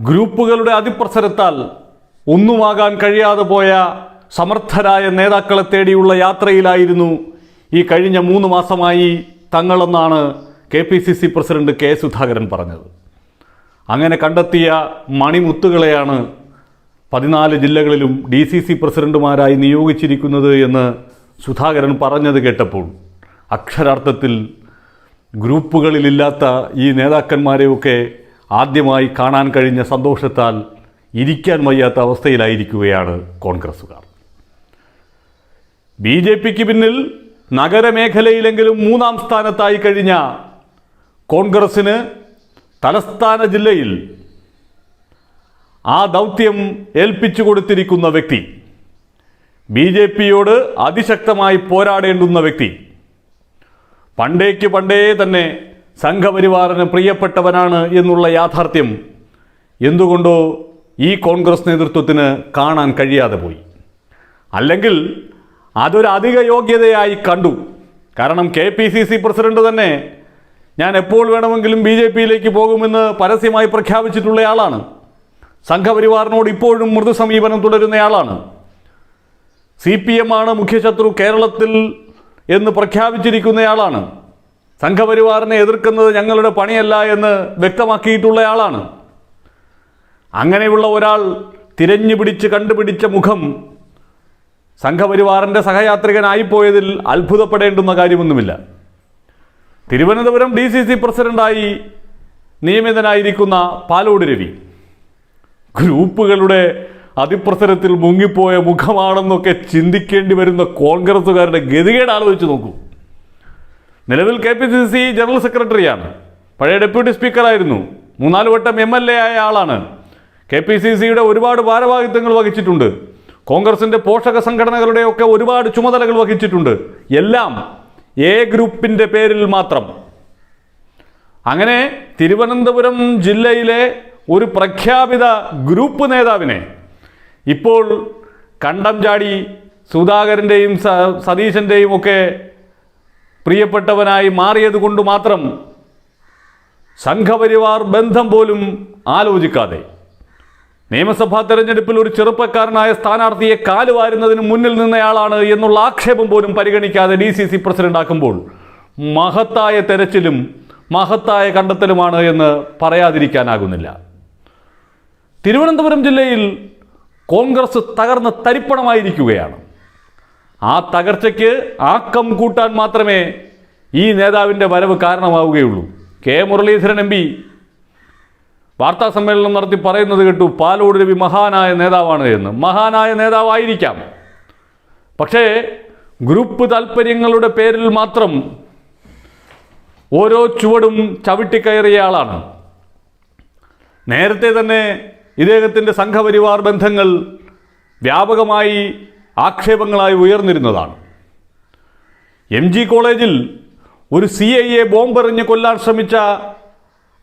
ഗ്രൂപ്പുകളുടെ അതിപ്രസരത്താൽ ഒന്നുമാകാൻ കഴിയാതെ പോയ സമർത്ഥരായ നേതാക്കളെ തേടിയുള്ള യാത്രയിലായിരുന്നു ഈ കഴിഞ്ഞ മൂന്ന് മാസമായി തങ്ങളെന്നാണ് K P C C president K Sudhakaran പറഞ്ഞത്. അങ്ങനെ കണ്ടെത്തിയ മണിമുത്തുകളെയാണ് പതിനാല് ജില്ലകളിലും ഡി സി സി പ്രസിഡന്റുമാരായി നിയോഗിച്ചിരിക്കുന്നത് എന്ന് സുധാകരൻ പറഞ്ഞത് കേട്ടപ്പോൾ അക്ഷരാർത്ഥത്തിൽ ഗ്രൂപ്പുകളിലില്ലാത്ത ഈ നേതാക്കന്മാരെയൊക്കെ ആദ്യമായി കാണാൻ കഴിഞ്ഞ സന്തോഷത്താൽ ഇരിക്കാൻ വയ്യാത്ത അവസ്ഥയിലായിരിക്കുകയാണ് കോൺഗ്രസ്സുകാർ. ബി ജെ പിക്ക് പിന്നിൽ നഗരമേഖലയിലെങ്കിലും മൂന്നാം സ്ഥാനത്തായി കഴിഞ്ഞ കോൺഗ്രസ്സിന് തലസ്ഥാന ജില്ലയിൽ ആ ദൗത്യം ഏൽപ്പിച്ചു കൊടുത്തിരിക്കുന്ന വ്യക്തി ബി ജെ പിയോട് അതിശക്തമായി പോരാടേണ്ടുന്ന വ്യക്തി പണ്ടേക്ക് പണ്ടേ തന്നെ സംഘപരിവാറിന് പ്രിയപ്പെട്ടവനാണ് എന്നുള്ള യാഥാർത്ഥ്യം എന്തുകൊണ്ടോ ഈ കോൺഗ്രസ് നേതൃത്വത്തിന് കാണാൻ കഴിയാതെ പോയി. അല്ലെങ്കിൽ അതൊരു അധിക യോഗ്യതയായി കണ്ടു. കാരണം K P C C president തന്നെ ഞാൻ എപ്പോൾ വേണമെങ്കിലും ബി ജെ പിയിലേക്ക് പോകുമെന്ന് പരസ്യമായി പ്രഖ്യാപിച്ചിട്ടുള്ളയാളാണ് സംഘപരിവാറിനോട് ഇപ്പോഴും മൃദു സമീപനം തുടരുന്നയാളാണ്. സി പി എം ആണ് മുഖ്യശത്രു കേരളത്തിൽ എന്ന് പ്രഖ്യാപിച്ചിരിക്കുന്നയാളാണ്. സംഘപരിവാറിനെ എതിർക്കുന്നത് ഞങ്ങളുടെ പണിയല്ല എന്ന് വ്യക്തമാക്കിയിട്ടുള്ളയാളാണ്. അങ്ങനെയുള്ള ഒരാൾ തിരഞ്ഞു പിടിച്ച് കണ്ടുപിടിച്ച മുഖം സംഘപരിവാറിന്റെ സഹയാത്രികനായിപ്പോയതിൽ അത്ഭുതപ്പെടേണ്ടുന്ന കാര്യമൊന്നുമില്ല. തിരുവനന്തപുരം ഡി സി സി പ്രസിഡന്റായി നിയമിതനായിരിക്കുന്ന പാലോട് രവി ഗ്രൂപ്പുകളുടെ അതിപ്രസരത്തിൽ മുങ്ങിപ്പോയ മുഖമാണെന്നൊക്കെ ചിന്തിക്കേണ്ടി വരുന്ന കോൺഗ്രസ്സുകാരുടെ ഗതികേട് ആലോചിച്ച് നോക്കൂ. നിലവിൽ K P C C general സെക്രട്ടറിയാണ്. പഴയ ഡെപ്യൂട്ടി സ്പീക്കറായിരുന്നു. മൂന്നാൽ വട്ടം എം എൽ എ ആയ ആളാണ്. കെ പി സി സിയുടെ ഒരുപാട് ഭാരവാഹിത്വങ്ങൾ വഹിച്ചിട്ടുണ്ട്. കോൺഗ്രസിന്റെ പോഷക സംഘടനകളുടെയൊക്കെ ഒരുപാട് ചുമതലകൾ വഹിച്ചിട്ടുണ്ട്. എല്ലാം എ ഗ്രൂപ്പിന്റെ പേരിൽ മാത്രം. അങ്ങനെ തിരുവനന്തപുരം ജില്ലയിലെ ഒരു പ്രഖ്യാപിത ഗ്രൂപ്പ് നേതാവിനെ ഇപ്പോൾ കണ്ടം ചാടി സുധാകരന്റെയും സതീശന്റെയും ഒക്കെ പ്രിയപ്പെട്ടവനായി മാറിയത് കൊണ്ട് മാത്രം സംഘപരിവാർ ബന്ധം പോലും ആലോചിക്കാതെ നിയമസഭാ തെരഞ്ഞെടുപ്പിൽ ഒരു ചെറുപ്പക്കാരനായ സ്ഥാനാർത്ഥിയെ കാലുവാരുന്നതിന് മുന്നിൽ നിന്നയാളാണ് എന്നുള്ള ആക്ഷേപം പോലും പരിഗണിക്കാതെ ഡി സി സി പ്രസിഡന്റ് ആക്കുമ്പോൾ മഹത്തായ തെരച്ചിലും മഹത്തായ കണ്ടെത്തലുമാണ് എന്ന് പറയാതിരിക്കാനാകുന്നില്ല. തിരുവനന്തപുരം ജില്ലയിൽ കോൺഗ്രസ് തകർന്ന് തരിപ്പണമായിരിക്കുകയാണ്. ആ തകർച്ചയ്ക്ക് ആക്കം കൂട്ടാൻ മാത്രമേ ഈ നേതാവിന്റെ വരവ് കാരണമാവുകയുള്ളൂ. കെ മുരളീധരൻ എം പി വാർത്താ സമ്മേളനം നടത്തി പറയുന്നത് കേട്ടു പാലോട് രവി മഹാനായ നേതാവാണ് എന്ന്. മഹാനായ നേതാവായിരിക്കാം. പക്ഷേ ഗ്രൂപ്പ് താല്പര്യങ്ങളുടെ പേരിൽ മാത്രം ഓരോ ചുവടും ചവിട്ടിക്കയറിയ ആളാണ്. നേരത്തെ തന്നെ ഇദ്ദേഹത്തിന്റെ സംഘപരിവാർ ബന്ധങ്ങൾ വ്യാപകമായി ആക്ഷേപങ്ങളായി ഉയർന്നിരുന്നതാണ്. എം ജി കോളേജിൽ ഒരു സി ഐ എ ബോംബെറിഞ്ഞ് കൊല്ലാൻ ശ്രമിച്ച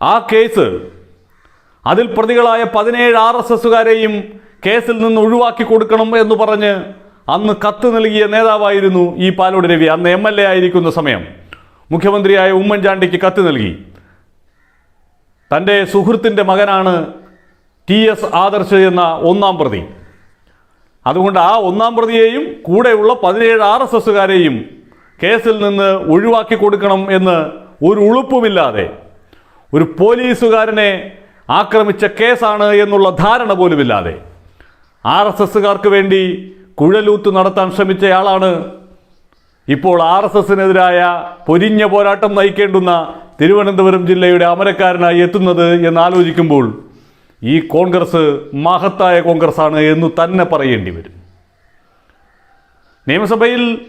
ആ കേസ് അതിൽ പ്രതികളായ പതിനേഴ് ആർ എസ് എസുകാരെയും കേസിൽ നിന്ന് ഒഴിവാക്കി കൊടുക്കണം എന്ന് പറഞ്ഞ് അന്ന് കത്ത് നൽകിയ നേതാവായിരുന്നു ഈ പാലോട് രവി. അന്ന് എം എൽ എ ആയിരിക്കുന്ന സമയം മുഖ്യമന്ത്രിയായ ഉമ്മൻചാണ്ടിക്ക് കത്ത് നൽകി. തന്റെ സുഹൃത്തിന്റെ മകനാണ് ടി എസ് ആദർശ് എന്ന ഒന്നാം പ്രതി. അതുകൊണ്ട് ആ ഒന്നാം പ്രതിയെയും കൂടെയുള്ള പതിനേഴ് ആർ എസ് എസുകാരെയും കേസിൽ നിന്ന് ഒഴിവാക്കി കൊടുക്കണം എന്ന് ഒരു ഉളുപ്പുമില്ലാതെ ഒരു പോലീസുകാരനെ ആക്രമിച്ച കേസാണ് എന്നുള്ള ധാരണ പോലുമില്ലാതെ ആർ എസ് എസുകാർക്ക് വേണ്ടി കുഴലൂത്ത് നടത്താൻ ശ്രമിച്ചയാളാണ് ഇപ്പോൾ ആർ എസ് എസിനെതിരായ പൊരിഞ്ഞ പോരാട്ടം നയിക്കേണ്ടുന്ന തിരുവനന്തപുരം ജില്ലയുടെ അമരക്കാരനായി എത്തുന്നത് എന്ന് ആലോചിക്കുമ്പോൾ ഈ കോൺഗ്രസ് മഹത്തായ കോൺഗ്രസ് ആണ് എന്ന് തന്നെ പറയേണ്ടി വരും. നിയമസഭയിൽ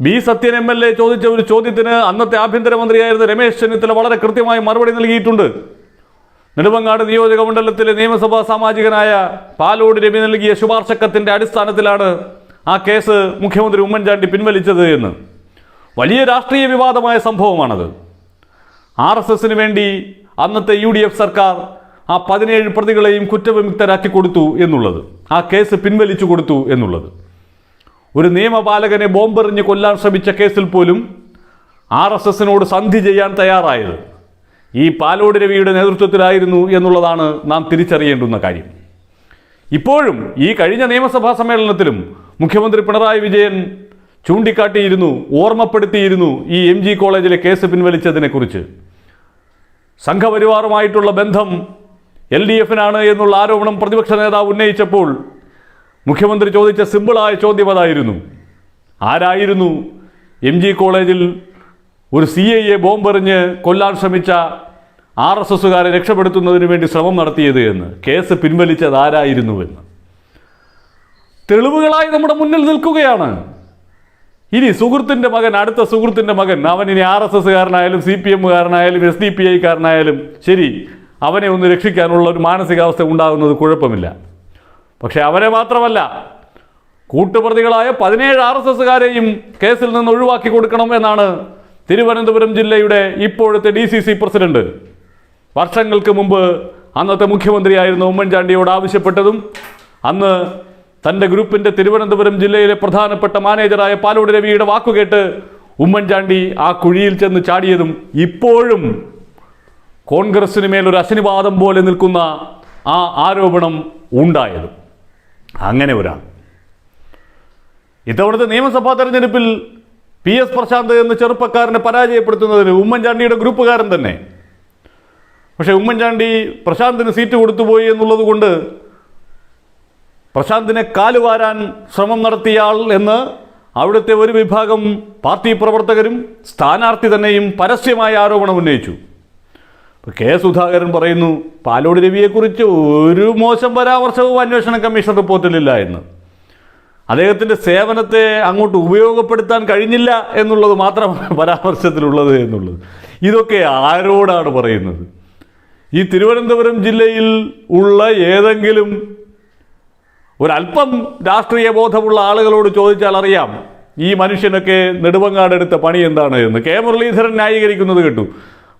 B Sathyan M L A ചോദിച്ച ഒരു ചോദ്യത്തിന് അന്നത്തെ ആഭ്യന്തരമന്ത്രിയായിരുന്ന രമേശ് ചെന്നിത്തല വളരെ കൃത്യമായി മറുപടി നൽകിയിട്ടുണ്ട്. നെടുമങ്ങാട് നിയോജക മണ്ഡലത്തിലെ നിയമസഭാ സാമാജികനായ പാലോട് രവി നൽകിയ ശുപാർശക്കത്തിന്റെ അടിസ്ഥാനത്തിലാണ് ആ കേസ് മുഖ്യമന്ത്രി ഉമ്മൻചാണ്ടി പിൻവലിച്ചത് എന്ന്. വലിയ രാഷ്ട്രീയ വിവാദമായ സംഭവമാണത്. ആർ എസ് എസിന് വേണ്ടി അന്നത്തെ യു ഡി എഫ് സർക്കാർ ആ പതിനേഴ് പ്രതികളെയും കുറ്റവിമുക്തരാക്കി കൊടുത്തു എന്നുള്ളത്. ആ കേസ് പിൻവലിച്ചു കൊടുത്തു എന്നുള്ളത്. ഒരു നിയമപാലകനെ ബോംബെറിഞ്ഞ് കൊല്ലാൻ ശ്രമിച്ച കേസിൽ പോലും ആർ എസ് എസിനോട് സന്ധി ചെയ്യാൻ തയ്യാറായത്. ഈ പാലോട് രവിയുടെ നേതൃത്വത്തിലായിരുന്നു എന്നുള്ളതാണ് നാം തിരിച്ചറിയേണ്ടുന്ന കാര്യം. ഇപ്പോഴും ഈ കഴിഞ്ഞ നിയമസഭാ സമ്മേളനത്തിലും മുഖ്യമന്ത്രി പിണറായി വിജയൻ ചൂണ്ടിക്കാട്ടിയിരുന്നു ഓർമ്മപ്പെടുത്തിയിരുന്നു ഈ എം ജി കോളേജിലെ കേസ് പിൻവലിച്ചതിനെക്കുറിച്ച്. സംഘപരിവാറുമായിട്ടുള്ള ബന്ധം എൽ ഡി എഫിനാണ് എന്നുള്ള ആരോപണം പ്രതിപക്ഷ നേതാവ് ഉന്നയിച്ചപ്പോൾ മുഖ്യമന്ത്രി ചോദിച്ച സിമ്പിളായ ചോദ്യം അതായിരുന്നു. ആരായിരുന്നു എം ജി കോളേജിൽ ഒരു സി ഐ എ ബോംബെറിഞ്ഞ് കൊല്ലാൻ ശ്രമിച്ച ആർ എസ് എസുകാരെ രക്ഷപ്പെടുത്തുന്നതിന് വേണ്ടി ശ്രമം നടത്തിയത് എന്ന്? കേസ് പിൻവലിച്ചത് ആരായിരുന്നുവെന്ന് തെളിവുകളായി നമ്മുടെ മുന്നിൽ നിൽക്കുകയാണ്. ഇനി സുഹൃത്തിന്റെ മകൻ അടുത്ത സുഹൃത്തിന്റെ മകൻ അവൻ ഇനി ആർ എസ് എസ്സുകാരനായാലും സി പി എമ്മുകാരനായാലും എസ് ഡി പി ഐക്കാരനായാലും ശരി അവനെ ഒന്ന് രക്ഷിക്കാനുള്ള ഒരു മാനസികാവസ്ഥ ഉണ്ടാകുന്നത് കുഴപ്പമില്ല. പക്ഷേ അവരെ മാത്രമല്ല കൂട്ടുപ്രതികളായ പതിനേഴ് ആർ എസ് എസ്സുകാരെയും കേസിൽ നിന്ന് ഒഴിവാക്കി കൊടുക്കണം എന്നാണ് തിരുവനന്തപുരം ജില്ലയുടെ ഇപ്പോഴത്തെ ഡി സി സി പ്രസിഡന്റ്. വർഷങ്ങൾക്ക് മുമ്പ് അന്നത്തെ മുഖ്യമന്ത്രിയായിരുന്ന ഉമ്മൻചാണ്ടിയോട് ആവശ്യപ്പെട്ടതും അന്ന് തന്റെ ഗ്രൂപ്പിന്റെ തിരുവനന്തപുരം ജില്ലയിലെ പ്രധാനപ്പെട്ട മാനേജറായ പാലോട് രവിയുടെ വാക്കുകേട്ട് ഉമ്മൻചാണ്ടി ആ കുഴിയിൽ ചെന്ന് ചാടിയതും ഇപ്പോഴും കോൺഗ്രസിന് മേലൊരു അശനിവാദം പോലെ നിൽക്കുന്ന ആ ആരോപണം ഉണ്ടായത്. അങ്ങനെ ഒരാൾ. ഇത്തവണത്തെ നിയമസഭാ തെരഞ്ഞെടുപ്പിൽ പി എസ് പ്രശാന്ത് എന്ന ചെറുപ്പക്കാരനെ പരാജയപ്പെടുത്തുന്നതിന് ഉമ്മൻചാണ്ടിയുടെ ഗ്രൂപ്പുകാരൻ തന്നെ. പക്ഷേ ഉമ്മൻചാണ്ടി പ്രശാന്തിന് സീറ്റ് കൊടുത്തുപോയി എന്നുള്ളത് കൊണ്ട് പ്രശാന്തിനെ കാലുവാരാൻ ശ്രമം നടത്തിയാൾ എന്ന് അവിടുത്തെ ഒരു വിഭാഗം പാർട്ടി പ്രവർത്തകരും സ്ഥാനാർത്ഥി തന്നെയും പരസ്യമായ ആരോപണം ഉന്നയിച്ചു. ഇപ്പൊ കെ സുധാകരൻ പറയുന്നു പാലോട് രവിയെക്കുറിച്ച് ഒരു മോശം പരാമർശവും അന്വേഷണ കമ്മീഷൻ റിപ്പോർട്ടിലില്ല എന്ന്. അദ്ദേഹത്തിന്റെ സേവനത്തെ അങ്ങോട്ട് ഉപയോഗപ്പെടുത്താൻ കഴിഞ്ഞില്ല എന്നുള്ളത് മാത്രമാണ് പരാമർശത്തിലുള്ളത് എന്നുള്ളത്. ഇതൊക്കെ ആരോടാണ് പറയുന്നത്? ഈ തിരുവനന്തപുരം ജില്ലയിൽ ഉള്ള ഏതെങ്കിലും ഒരല്പം രാഷ്ട്രീയ ബോധമുള്ള ആളുകളോട് ചോദിച്ചാൽ അറിയാം ഈ മനുഷ്യനൊക്കെ നെടുവങ്ങാടെടുത്ത പണി എന്താണ് എന്ന്. കെ മുരളീധരൻ ന്യായീകരിക്കുന്നത് കേട്ടു.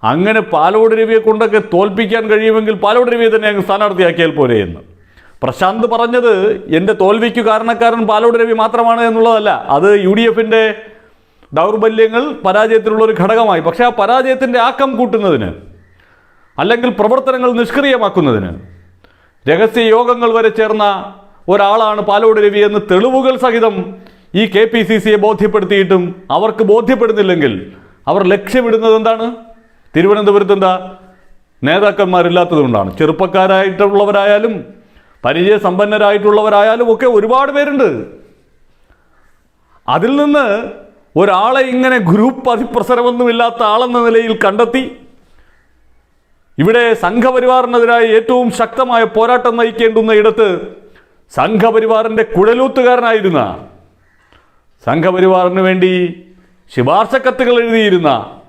അങ്ങനെ പാലോട് രവിയെ കൊണ്ടൊക്കെ തോൽപ്പിക്കാൻ കഴിയുമെങ്കിൽ പാലോട് രവിയെ തന്നെ അങ്ങ് സ്ഥാനാർത്ഥിയാക്കിയാൽ പോരെ എന്ന്. പ്രശാന്ത് പറഞ്ഞത് എന്റെ തോൽവിക്ക് കാരണക്കാരൻ പാലോട് രവി മാത്രമാണ് എന്നുള്ളതല്ല. അത് യു ഡി എഫിന്റെ ദൗർബല്യങ്ങൾ പരാജയത്തിലുള്ള ഒരു ഘടകമായി. പക്ഷേ ആ പരാജയത്തിന്റെ ആക്കം കൂട്ടുന്നതിന് അല്ലെങ്കിൽ പ്രവർത്തനങ്ങൾ നിഷ്ക്രിയമാക്കുന്നതിന് രഹസ്യ യോഗങ്ങൾ വരെ ചേർന്ന ഒരാളാണ് പാലോട് രവി എന്ന് തെളിവുകൾ സഹിതം ഈ കെ പി സി സിയെ ബോധ്യപ്പെടുത്തിയിട്ടും അവർക്ക് ബോധ്യപ്പെടുന്നില്ലെങ്കിൽ അവർ ലക്ഷ്യമിടുന്നത് എന്താണ്? തിരുവനന്തപുരത്ത് എന്താ? നേതാക്കന്മാരില്ലാത്തതുകൊണ്ടാണ്. ചെറുപ്പക്കാരായിട്ടുള്ളവരായാലും പരിചയസമ്പന്നരായിട്ടുള്ളവരായാലും ഒക്കെ ഒരുപാട് പേരുണ്ട്. അതിൽ നിന്ന് ഒരാളെ ഇങ്ങനെ ഗ്രൂപ്പ് അതിപ്രസരമൊന്നുമില്ലാത്ത ആളെന്ന നിലയിൽ കണ്ടെത്തി ഇവിടെ സംഘപരിവാറിനെതിരായി ഏറ്റവും ശക്തമായ പോരാട്ടം നയിക്കേണ്ടുന്ന ഇടത്ത് സംഘപരിവാറിന്റെ കുഴലൂത്തുകാരനായിരുന്ന സംഘപരിവാറിന് വേണ്ടി ശുപാർശ കത്തുകൾ എഴുതിയിരുന്ന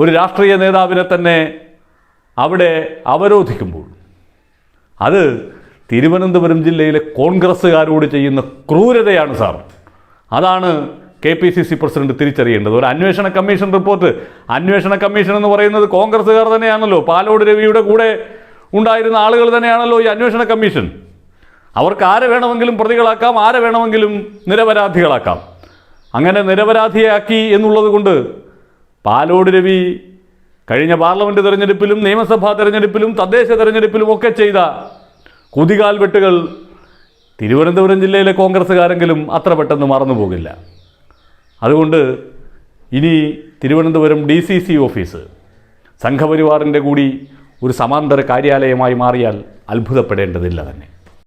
ഒരു രാഷ്ട്രീയ നേതാവിനെ തന്നെ അവിടെ അവരോധിക്കുമ്പോൾ അത് തിരുവനന്തപുരം ജില്ലയിലെ കോൺഗ്രസ്സുകാരോട് ചെയ്യുന്ന ക്രൂരതയാണ് സാർ. അതാണ് K P C C president തിരിച്ചറിയേണ്ടത്. ഒരു അന്വേഷണ കമ്മീഷൻ റിപ്പോർട്ട്. അന്വേഷണ കമ്മീഷൻ എന്ന് പറയുന്നത് കോൺഗ്രസ്സുകാർ തന്നെയാണല്ലോ. പാലോട് രവിയുടെ കൂടെ ഉണ്ടായിരുന്ന ആളുകൾ തന്നെയാണല്ലോ ഈ അന്വേഷണ കമ്മീഷൻ. അവർക്ക് ആരെ വേണമെങ്കിലും പ്രതികളാക്കാം ആരെ വേണമെങ്കിലും നിരപരാധികളാക്കാം. അങ്ങനെ നിരപരാധിയാക്കി എന്നുള്ളത് കൊണ്ട് പാലോട് രവി കഴിഞ്ഞ പാർലമെന്റ് തെരഞ്ഞെടുപ്പിലും നിയമസഭാ തെരഞ്ഞെടുപ്പിലും തദ്ദേശ തെരഞ്ഞെടുപ്പിലും ഒക്കെ ചെയ്ത കുതികാൽ വെട്ടുകൾ തിരുവനന്തപുരം ജില്ലയിലെ കോൺഗ്രസ്സുകാരെങ്കിലും അത്ര പെട്ടെന്ന് മറന്നു പോകില്ല. അതുകൊണ്ട് ഇനി Thiruvananthapuram D C C office സംഘപരിവാറിന്റെ കൂടി ഒരു സമാന്തര കാര്യാലയമായി മാറിയാൽ അത്ഭുതപ്പെടേണ്ടതില്ല തന്നെ.